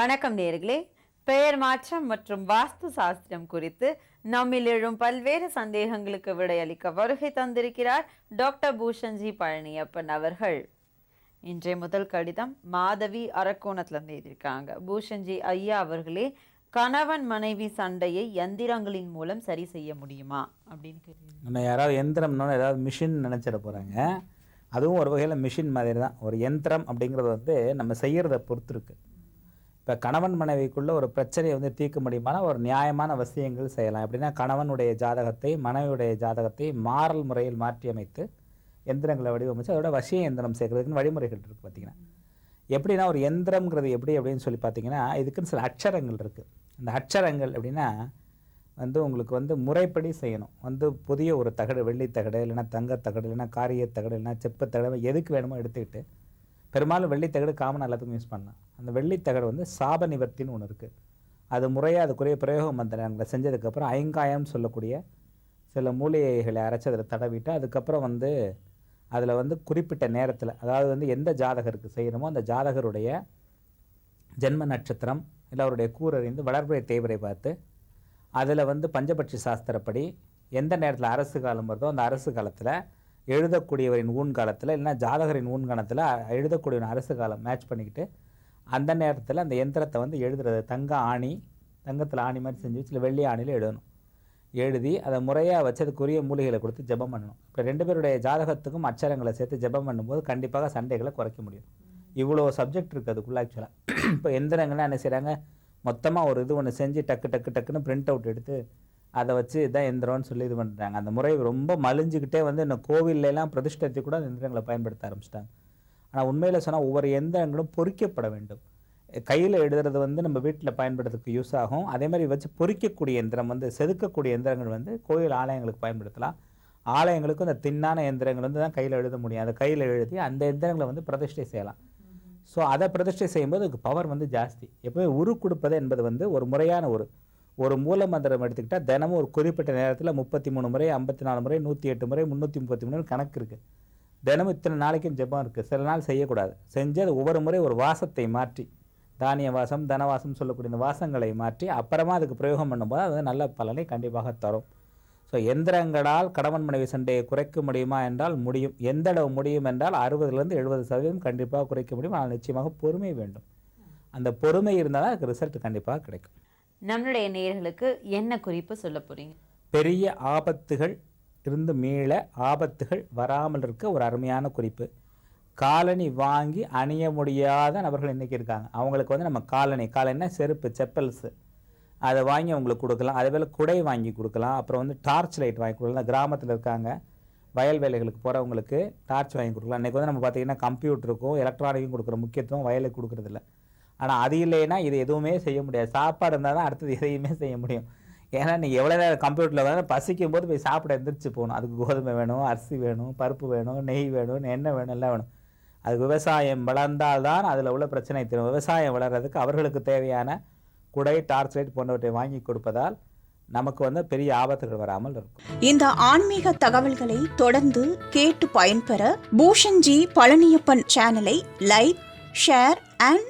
வணக்கம் நேர்களே. பெயர் மாற்றம் மற்றும் வாஸ்து சாஸ்திரம் குறித்து நம்மில் எழும் பல்வேறு சந்தேகங்களுக்கு விடையளிக்க வருகை தந்திருக்கிறார் டாக்டர் பூஷன்ஜி பழனியப்பன் அவர்கள். இன்றைய முதல் கடிதம் மாதவி அரக்கோணத்திலிருந்து எழுதியிருக்காங்க. பூஷன்ஜி ஐயா அவர்களே கணவன் மனைவி சண்டையை எந்திரங்களின் மூலம் சரி செய்ய முடியுமா? அப்படின்னு கேட்டு நம்ம யாராவது எந்திரம்னு ஏதாவது மிஷின் நினச்சிட போகிறாங்க அதுவும் ஒரு வகையில் மிஷின் மாதிரி தான் ஒரு யந்திரம் அப்படிங்கிறது வந்து நம்ம செய்கிறத பொறுத்து இருக்கு. இப்போ கணவன் மனைவிக்குள்ள ஒரு பிரச்சனையை வந்து தீர்க்க முடியுமான ஒரு நியாயமான வசியங்கள் செய்யலாம். எப்படின்னா கணவனுடைய ஜாதகத்தை மனைவியுடைய ஜாதகத்தை மாறல் முறையில் மாற்றி அமைத்து எந்திரங்களை வடிவமைச்சு அதோட வசிய எந்திரம் சேர்க்கறதுக்குன்னு வழிமுறைகள் இருக்குது பார்த்தீங்கன்னா எப்படின்னா ஒரு எந்திரம்ங்கிறது எப்படி அப்படின்னு சொல்லி பார்த்தீங்கன்னா இதுக்குன்னு சில அட்சரங்கள் இருக்குது அந்த அட்சரங்கள் அப்படின்னா வந்து உங்களுக்கு வந்து முறைப்படி செய்யணும். வந்து புதிய ஒரு தகடு வெள்ளி தகடு இல்லைன்னா தங்கத் தகடு இல்லைன்னா காரிய தகடு இல்லைன்னா செப்பு தகடு எதுக்கு வேணுமோ எடுத்துக்கிட்டு பெரும்பாலும் வெள்ளித்தகடு காமன் எல்லாத்துக்கும் யூஸ் பண்ணலாம். அந்த வெள்ளி தகடு வந்து சாப நிவர்த்தின்னு ஒன்று இருக்குது அது முறையாக அதுக்குரிய பிரயோகம் மந்திரங்களை செஞ்சதுக்கப்புறம் ஐங்காயம் சொல்லக்கூடிய சில மூலிகைகளை அரைச்சி அதில் தடவிட்டு அதுக்கப்புறம் வந்து அதில் வந்து குறிப்பிட்ட நேரத்தில் அதாவது வந்து எந்த ஜாதகருக்கு செய்யணுமோ அந்த ஜாதகருடைய ஜென்ம நட்சத்திரம் இல்லை அவருடைய கூரறிந்து வளர்பிறை தேவரை பார்த்து அதில் வந்து பஞ்சபட்சி சாஸ்திரப்படி எந்த நேரத்தில் அரசு காலம் வருதோ அந்த அரசு காலத்தில் எழுதக்கூடியவரின் ஊன் காலத்தில் இல்லைன்னா ஜாதகரின் ஊன் காலத்தில் எழுதக்கூடியவன் அரசு காலம் மேட்ச் பண்ணிக்கிட்டு அந்த நேரத்தில் அந்த எந்திரத்தை வந்து எழுதுறது. தங்க ஆணி தங்கத்தில் ஆணி மாதிரி செஞ்சு வச்சு இல்லை வெள்ளி ஆணியில் எழுதணும். எழுதி அதை முறையாக வச்சு அதுக்குரிய மூலிகளை கொடுத்து ஜெபம் பண்ணணும். இப்போ ரெண்டு பேருடைய ஜாதகத்துக்கும் அச்சரங்களை சேர்த்து ஜெபம் பண்ணும்போது கண்டிப்பாக சண்டைகளை குறைக்க முடியும். இவ்வளோ சப்ஜெக்ட் இருக்குது அதுக்குள்ளே ஆக்சுவலாக இப்போ எந்திரங்கள்லாம் என்ன செய்கிறாங்க மொத்தமாக ஒரு இது ஒன்று செஞ்சு டக்கு டக்கு டக்குன்னு பிரிண்ட் அவுட் எடுத்து அதை வச்சு இதான் எந்திரம்னு சொல்லி இது பண்ணுறாங்க அந்த முறை ரொம்ப மலிஞ்சுக்கிட்டே வந்து இந்த கோவில்லாம் பிரதிஷ்டத்தை கூட அந்த எந்திரங்களை பயன்படுத்த ஆரம்பிச்சிட்டாங்க. ஆனால் உண்மையில் சொன்னால் ஒவ்வொரு எந்திரங்களும் பொறிக்கப்பட வேண்டும். கையில் எழுதுறது வந்து நம்ம வீட்டில் பயன்படுறதுக்கு யூஸ் ஆகும். அதே மாதிரி வச்சு பொறிக்கக்கூடிய எந்திரம் வந்து செதுக்கக்கூடிய எந்திரங்கள் வந்து கோயில் ஆலயங்களுக்கு பயன்படுத்தலாம். ஆலயங்களுக்கும் இந்த தின்னான எந்திரங்கள் வந்து தான் கையில் எழுத முடியும். அதை கையில் எழுதி அந்த எந்திரங்களை வந்து பிரதிஷ்டை செய்யலாம். ஸோ அதை பிரதிஷ்டை செய்யும்போது அதுக்கு பவர் வந்து ஜாஸ்தி. எப்பவுமே உரு கொடுப்பது என்பது வந்து ஒரு முறையான ஒரு ஒரு மூல மந்திரம் எடுத்துக்கிட்டால் தினமும் ஒரு குறிப்பிட்ட நேரத்தில் முப்பத்தி மூணு முறை ஐம்பத்தி நாலு முறை நூற்றி எட்டு முறை முந்நூற்றி முப்பத்தி மூணு கணக்கு இருக்குது தினமும் இத்தனை நாளைக்கும் ஜெபம் இருக்குது சில நாள் செய்யக்கூடாது. செஞ்சு அது ஒவ்வொரு முறை ஒரு வாசத்தை மாற்றி தானிய வாசம் தனவாசம் சொல்லக்கூடிய இந்த வாசங்களை மாற்றி அப்புறமா அதுக்கு பிரயோகம் பண்ணும்போது அது நல்ல பலனை கண்டிப்பாக தரும். ஸோ எந்திரங்களால் கணவன் மனைவி சண்டையை குறைக்க முடியுமா என்றால் முடியும். எந்த அளவு முடியும் என்றால் அறுபதுலேருந்து எழுபது சதவீதம் கண்டிப்பாக குறைக்க முடியும். ஆனால் நிச்சயமாக பொறுமை வேண்டும். அந்த பொறுமை இருந்தால் தான் அதுக்கு ரிசல்ட் கண்டிப்பாக கிடைக்கும். நம்மளுடைய நேர்களுக்கு என்ன குறிப்பு சொல்ல போறீங்க? பெரிய ஆபத்துகள் இருந்து மீள ஆபத்துகள் வராமல் இருக்க ஒரு அருமையான குறிப்பு. காலணி வாங்கி அணிய முடியாத நபர்கள் இன்றைக்கி இருக்காங்க. அவங்களுக்கு வந்து நம்ம காலணி காலனினா செருப்பு செப்பல்ஸு. அதை வாங்கி அவங்களுக்கு கொடுக்கலாம். அதே போல் குடை வாங்கி கொடுக்கலாம். அப்புறம் வந்து டார்ச் லைட் வாங்கி கொடுக்கலாம். கிராமத்தில் இருக்காங்க. வயல் வேலைகளுக்கு போகிறவங்களுக்கு டார்ச் வாங்கி கொடுக்கலாம். இன்றைக்கி வந்து நம்ம பார்த்திங்கன்னா கம்ப்யூட்டருக்கும் எலக்ட்ரானிக்கும் கொடுக்குற முக்கியத்துவம் வயலுக்கு கொடுக்குறதில்ல. ஆனால் அது இல்லைன்னா இது எதுவுமே செய்ய முடியாது. சாப்பாடு இருந்தால் தான் அடுத்தது எதையுமே செய்ய முடியும். ஏன்னா நீ எவ்வளோ நேரம் கம்ப்யூட்டரில் வந்து பசிக்கும் போது போய் சாப்பிட எந்திரிச்சு போகணும். அதுக்கு கோதுமை வேணும் அரிசி வேணும் பருப்பு வேணும் நெய் வேணும் எண்ணெய் வேணும் எல்லாம் வேணும். அது விவசாயம் வளர்ந்தால் தான் அதில் உள்ள பிரச்சனை தெரியும் விவசாயம் வளர்கிறதுக்கு அவர்களுக்கு தேவையான குடை டார்ச் லைட் போன்றவற்றை வாங்கி கொடுப்பதால் நமக்கு வந்து பெரிய ஆபத்துகள் வராமல் இருக்கும். இந்த ஆன்மீக தகவல்களை தொடர்ந்து கேட்டு பயன்பெற பூஷன்ஜி பழனியப்பன் சேனலை லைக் ஷேர் அண்ட்